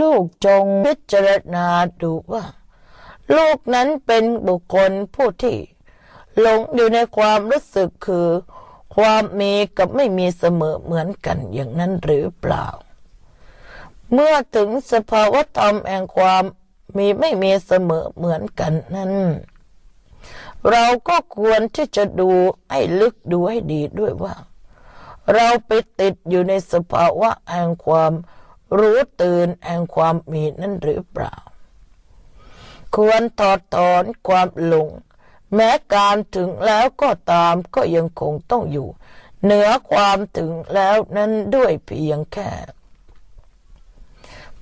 ลูกจงพิจารณาดูว่า ลูกนั้นเป็นบุคคลผู้ที่หลงอยู่ในความรู้สึกคือ ความมีกับไม่มีเสมอเหมือนกันอย่างนั้นหรือเปล่า เมื่อถึงสภาวธรรมแห่งความมีไม่มีเสมอเหมือนกันนั้น เราก็ควรที่จะดูให้ลึกดูให้ดีด้วยว่า เราไปติดอยู่ในสภาวะแห่งความ รู้ตื่นแห่งความมีนั่นหรือเปล่า ควรถอดถอนความหลง แม้การถึงแล้วก็ตามก็ยังคงต้องอยู่ เหนือความถึงแล้วนั้นด้วยเพียงแค่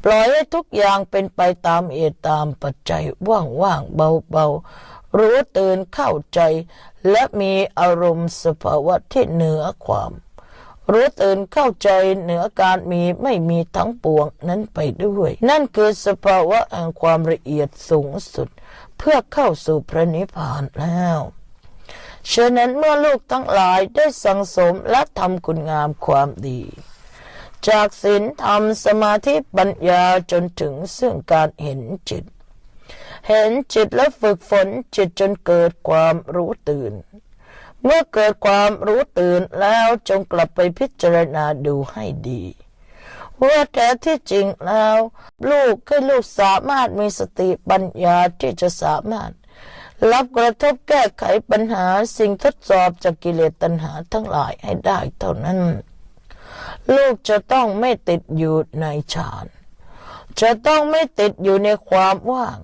ปล่อยให้ทุกอย่างเป็นไปตามเหตุตามปัจจัยว่างๆเบาๆ รู้ตื่นเข้าใจ และมีอารมณ์สภาวะที่เหนือความ รู้ตื่นเข้าใจเหนือการมีไม่มีทั้งปวงนั้นไปด้วย นั่นคือสภาวะแห่งความละเอียดสูงสุด เพื่อเข้าสู่พระนิพพานแล้วฉะนั้นเมื่อลูกทั้งหลายได้สังสมและทำคุณงามความดี จากศีลธรรมสมาธิปัญญาจนถึงซึ่งการเห็นจิต เห็นจิตและฝึกฝนจิตจนเกิดความรู้ตื่น เมื่อเกิดความรู้ตื่นแล้วจงกลับไปพิจารณาดูให้ดีว่าแท้ที่จริงแล้ว ลูกให้ลูกสามารถมีสติปัญญาที่จะสามารถ รับกระทบแก้ไขปัญหาสิ่งทดสอบจากกิเลสตัณหาทั้งหลายให้ได้เท่านั้น ลูกจะต้องไม่ติดอยู่ในฌานจะต้องไม่ติดอยู่ในความว่าง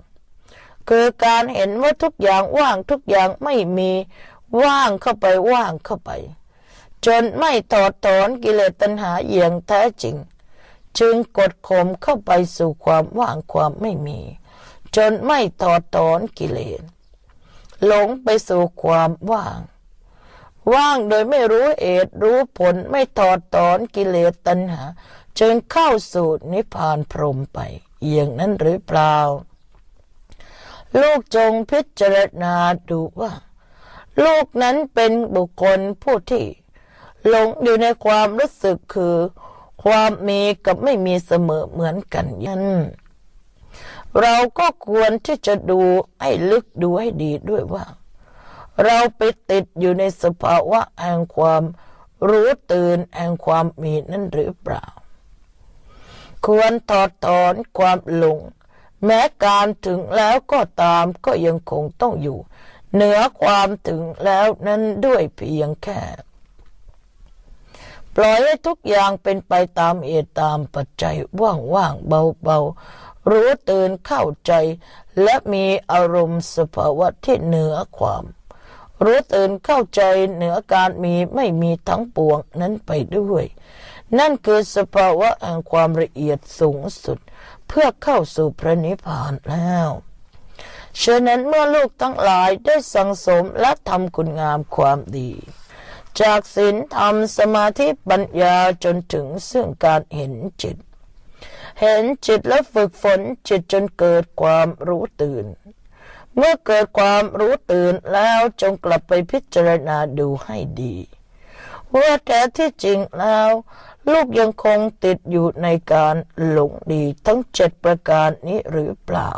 คือการเห็นว่าทุกอย่างว่างทุกอย่างไม่มี ว่างเข้าไปว่างเข้าไป จนไม่ถอดถอนกิเลสตัณหาอย่างแท้จริง จึงกดข่มเข้าไปสู่ความว่างความไม่มี จนไม่ถอดถอนกิเลสหลงไปสู่ความว่าง ว่างโดยไม่รู้เหตุรู้ผลไม่ถอดถอนกิเลสตัณหา จึงเข้าสู่นิพพานพรมไปอย่างนั้นหรือเปล่า ลูกจงพิจารณาดูว่า ลูกนั้นเป็นบุคคลผู้ที่หลงอยู่ในความรู้สึกคือ ความมีกับไม่มีเสมอเหมือนกันนั้นเราก็ควรที่จะดูให้ลึกดูให้ดีด้วยว่า เราไปติดอยู่ในสภาวะแห่งความรู้ตื่นแห่งความมีนั่นหรือเปล่า ควรถอดถอนความหลง แม้การถึงแล้วก็ตามก็ยังคงต้องอยู่ เหนือความถึงแล้วนั้นด้วยเพียงแค่ ปล่อยให้ทุกอย่างเป็นไปตามเหตุตามปัจจัยว่างๆเบาๆ รู้ตื่นเข้าใจ และมีอารมณ์สภาวะที่เหนือความ รู้ตื่นเข้าใจเหนือการมีไม่มีทั้งปวงนั้นไปด้วย นั่นคือสภาวะแห่งความละเอียดสูงสุด เพื่อเข้าสู่พระนิพพานแล้ว ฉะนั้นเมื่อลูกทั้งหลายได้สังสมและทำคุณงามความดี จากศีลธรรมสมาธิปัญญาจนถึงซึ่งการเห็นจิต เห็นจิตและฝึกฝนจิตจนเกิดความรู้ตื่น เมื่อเกิดความรู้ตื่นแล้วจงกลับไปพิจารณาดูให้ดีว่าแต่ที่จริงแล้ว ลูกยังคงติดอยู่ในการหลงดีทั้งเจ็ดประการนี้หรือเปล่า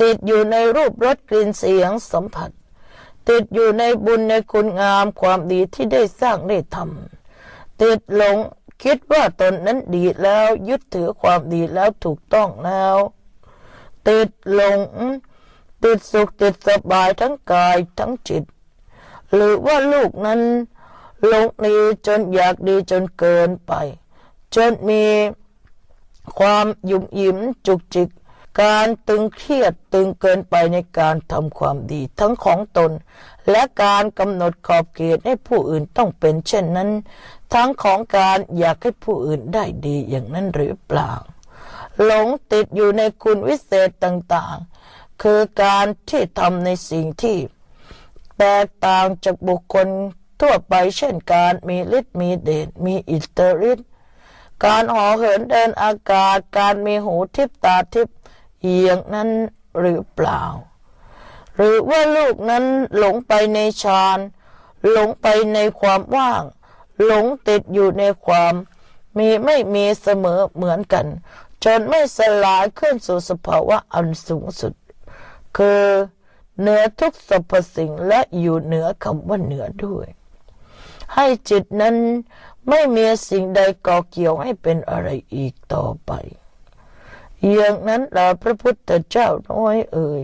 ติดอยู่ในรูปรสกลิ่นเสียงสัมผัส ติดอยู่ในบุญในคุณงามความดีที่ได้สร้างได้ทำติดหลงคิดว่าตนนั้นดีแล้วยึดถือความดีแล้วถูกต้องแล้ว ติดหลง ติดสุขติดสบายทั้งกายทั้งจิต หรือว่าลูกนั้นหลงดีจนอยากดีจนเกินไป จนมีความยุ่มยิ้มจุกจิก การตึงเครียดตึงเกินไปในการทำความดีทั้งของตน และการกำหนดขอบเขตให้ผู้อื่นต้องเป็นเช่นนั้น ทั้งของการอยากให้ผู้อื่นได้ดีอย่างนั้นหรือเปล่า หลงติดอยู่ในคุณวิเศษต่างๆ คือการที่ทำในสิ่งที่ แตกต่างจากบุคคลทั่วไปเช่นการมีฤทธิ์มีเดชมีอิทธิฤทธิ์การห่อเหินเดินอากาศ การมีหูทิพตาทิพ อย่างนั้นหรือเปล่า หรือว่าลูกนั้นหลงไปในฌานหลงไปในความว่าง หลงติดอยู่ในความมีไม่มีเสมอเหมือนกัน จนไม่สลายขึ้นสู่สภาวะอันสูงสุด คือเหนือทุกสรรพสิ่งและอยู่เหนือคำว่าเหนือด้วย ให้จิตนั้นไม่มีสิ่งใดก่อเกี่ยวให้เป็นอะไรอีกต่อไป อย่างนั้นเราพระพุทธเจ้าน้อยเอ่ย